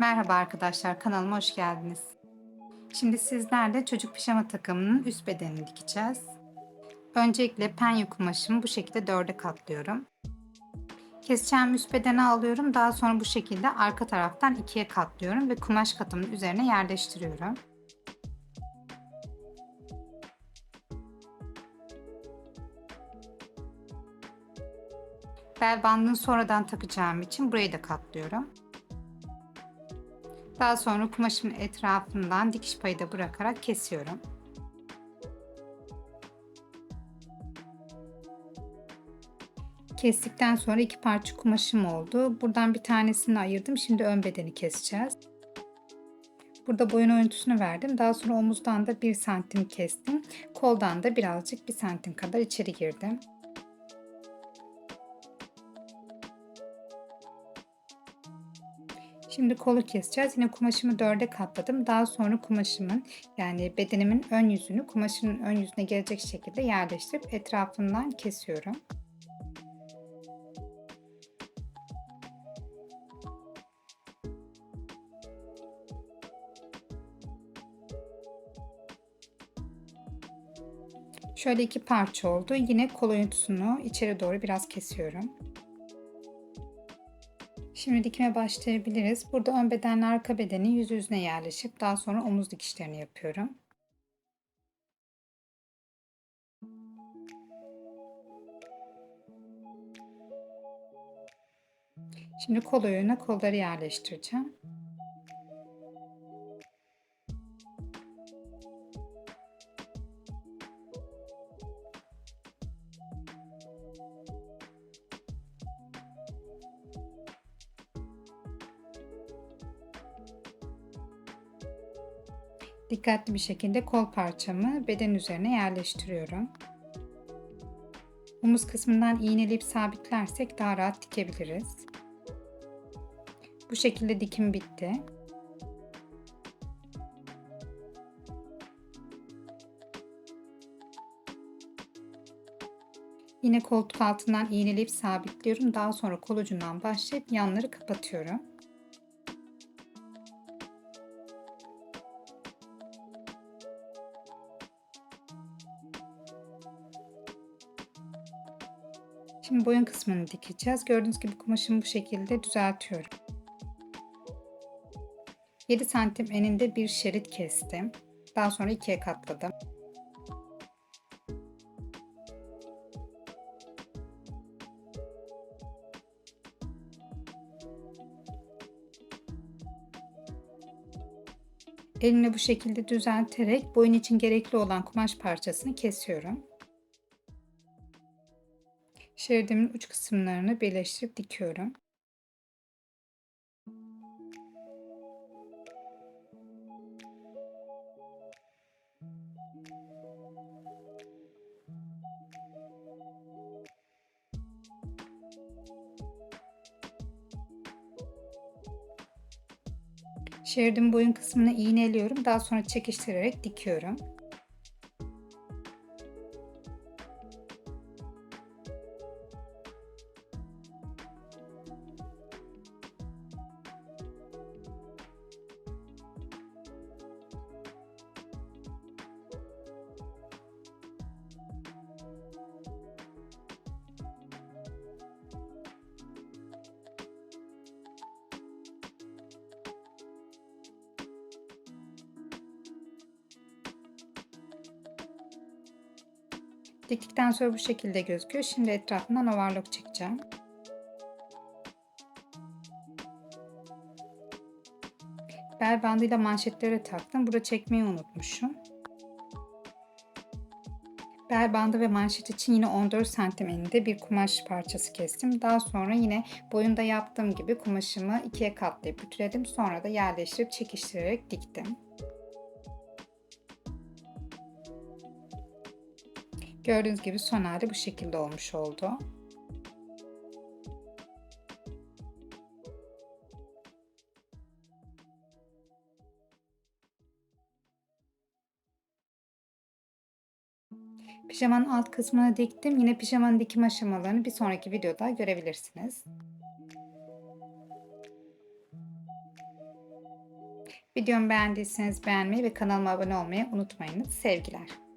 Merhaba arkadaşlar, kanalıma hoş geldiniz. Şimdi sizlerle çocuk pijama takımının üst bedenini dikeceğiz. Öncelikle penye kumaşımı bu şekilde dörde katlıyorum. Keseceğim üst bedeni alıyorum. Daha sonra bu şekilde arka taraftan ikiye katlıyorum ve kumaş katımın üzerine yerleştiriyorum. Bel bandını sonradan takacağım için burayı da katlıyorum. Daha sonra kumaşımın etrafından dikiş payı da bırakarak kesiyorum. Kestikten sonra iki parça kumaşım oldu. Buradan bir tanesini ayırdım. Şimdi ön bedeni keseceğiz. Burada boyun örüntüsünü verdim. Daha sonra omuzdan da 1 santim kestim. Koldan da birazcık 1 santim kadar içeri girdim. Şimdi kolu keseceğiz. Yine kumaşımı dörde katladım. Daha sonra kumaşımın yani bedenimin ön yüzünü kumaşın ön yüzüne gelecek şekilde yerleştirip etrafından kesiyorum. Şöyle iki parça oldu. Yine kol oyuntusunu içeri doğru biraz kesiyorum. Şimdi dikime başlayabiliriz. Burada ön bedenle arka bedeni yüz yüzüne yerleşip daha sonra omuz dikişlerini yapıyorum. Şimdi kol oyuna kolları yerleştireceğim. Dikkatli bir şekilde kol parçamı beden üzerine yerleştiriyorum. Omuz kısmından iğneleyip sabitlersek daha rahat dikebiliriz. Bu şekilde dikim bitti. Yine koltuk altından iğneleyip sabitliyorum. Daha sonra kol ucundan başlayıp yanları kapatıyorum. Şimdi boyun kısmını dikeceğiz. Gördüğünüz gibi kumaşımı bu şekilde düzeltiyorum. 7 santim eninde bir şerit kestim. Daha sonra ikiye katladım. Elimle bu şekilde düzelterek boyun için gerekli olan kumaş parçasını kesiyorum. Şeridimin uç kısımlarını birleştirip dikiyorum. Şeridimin boyun kısmını iğneliyorum. Daha sonra çekiştirerek dikiyorum. Diktikten sonra bu şekilde gözüküyor. Şimdi etrafından overlock çekeceğim. Bel bandıyla manşetlere taktım. Burada çekmeyi unutmuşum. Bel bandı ve manşet için yine 14 santim eninde bir kumaş parçası kestim. Daha sonra yine boyunda yaptığım gibi kumaşımı ikiye katlayıp ütüledim. Sonra da yerleştirip çekiştirerek diktim. Gördüğünüz gibi son hali bu şekilde olmuş oldu. Pijamanın alt kısmını diktim. Yine pijamanın dikim aşamalarını bir sonraki videoda görebilirsiniz. Videomu beğendiyseniz beğenmeyi ve kanalıma abone olmayı unutmayınız. Sevgiler.